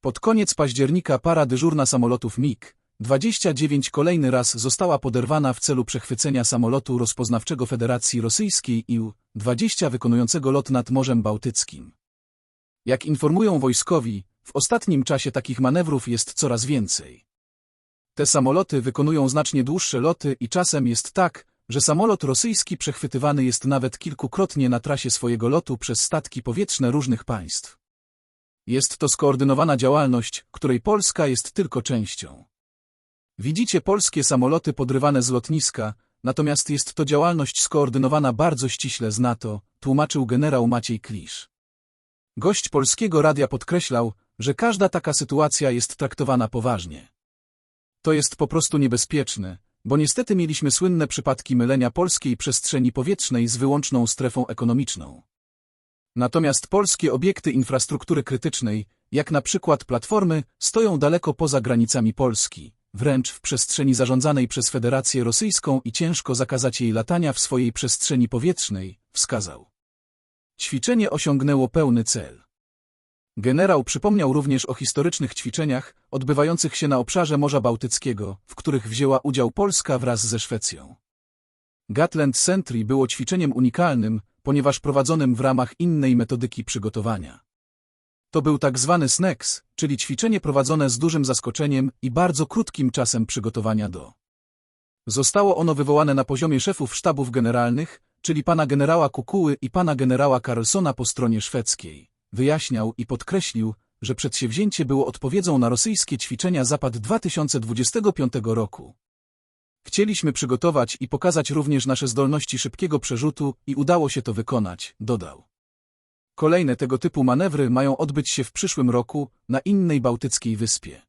Pod koniec października para dyżurna samolotów MiG-29 kolejny raz została poderwana w celu przechwycenia samolotu rozpoznawczego Federacji Rosyjskiej IU-20 wykonującego lot nad Morzem Bałtyckim. Jak informują wojskowi, w ostatnim czasie takich manewrów jest coraz więcej. Te samoloty wykonują znacznie dłuższe loty i czasem jest tak, że samolot rosyjski przechwytywany jest nawet kilkukrotnie na trasie swojego lotu przez statki powietrzne różnych państw. Jest to skoordynowana działalność, której Polska jest tylko częścią. Widzicie polskie samoloty podrywane z lotniska, natomiast jest to działalność skoordynowana bardzo ściśle z NATO, tłumaczył generał Maciej Klisz. Gość polskiego radia podkreślał, że każda taka sytuacja jest traktowana poważnie. To jest po prostu niebezpieczne, bo niestety mieliśmy słynne przypadki mylenia polskiej przestrzeni powietrznej z wyłączną strefą ekonomiczną. Natomiast polskie obiekty infrastruktury krytycznej, jak na przykład platformy, stoją daleko poza granicami Polski, wręcz w przestrzeni zarządzanej przez Federację Rosyjską i ciężko zakazać jej latania w swojej przestrzeni powietrznej, wskazał. Ćwiczenie osiągnęło pełny cel. Generał przypomniał również o historycznych ćwiczeniach odbywających się na obszarze Morza Bałtyckiego, w których wzięła udział Polska wraz ze Szwecją. Gatland Sentry było ćwiczeniem unikalnym, ponieważ prowadzonym w ramach innej metodyki przygotowania. To był tak zwany SNEX, czyli ćwiczenie prowadzone z dużym zaskoczeniem i bardzo krótkim czasem przygotowania do. Zostało ono wywołane na poziomie szefów sztabów generalnych, czyli pana generała Kukuły i pana generała Carlsona po stronie szwedzkiej. Wyjaśniał i podkreślił, że przedsięwzięcie było odpowiedzią na rosyjskie ćwiczenia Zapad 2025 roku. Chcieliśmy przygotować i pokazać również nasze zdolności szybkiego przerzutu i udało się to wykonać, dodał. Kolejne tego typu manewry mają odbyć się w przyszłym roku na innej bałtyckiej wyspie.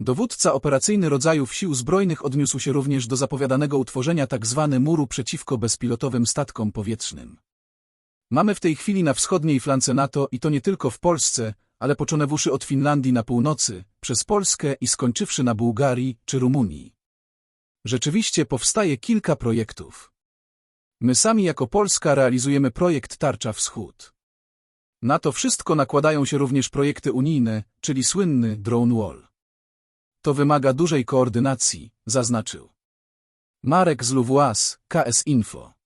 Dowódca operacyjny rodzajów sił zbrojnych odniósł się również do zapowiadanego utworzenia tzw. Tak muru przeciwko bezpilotowym statkom powietrznym. Mamy w tej chwili na wschodniej flance NATO i to nie tylko w Polsce, ale poczonewuszy od Finlandii na północy, przez Polskę i skończywszy na Bułgarii czy Rumunii. Rzeczywiście powstaje kilka projektów. My sami jako Polska realizujemy projekt Tarcza Wschód. Na to wszystko nakładają się również projekty unijne, czyli słynny Drone Wall. To wymaga dużej koordynacji, zaznaczył. Marek z Luwłas, KS Info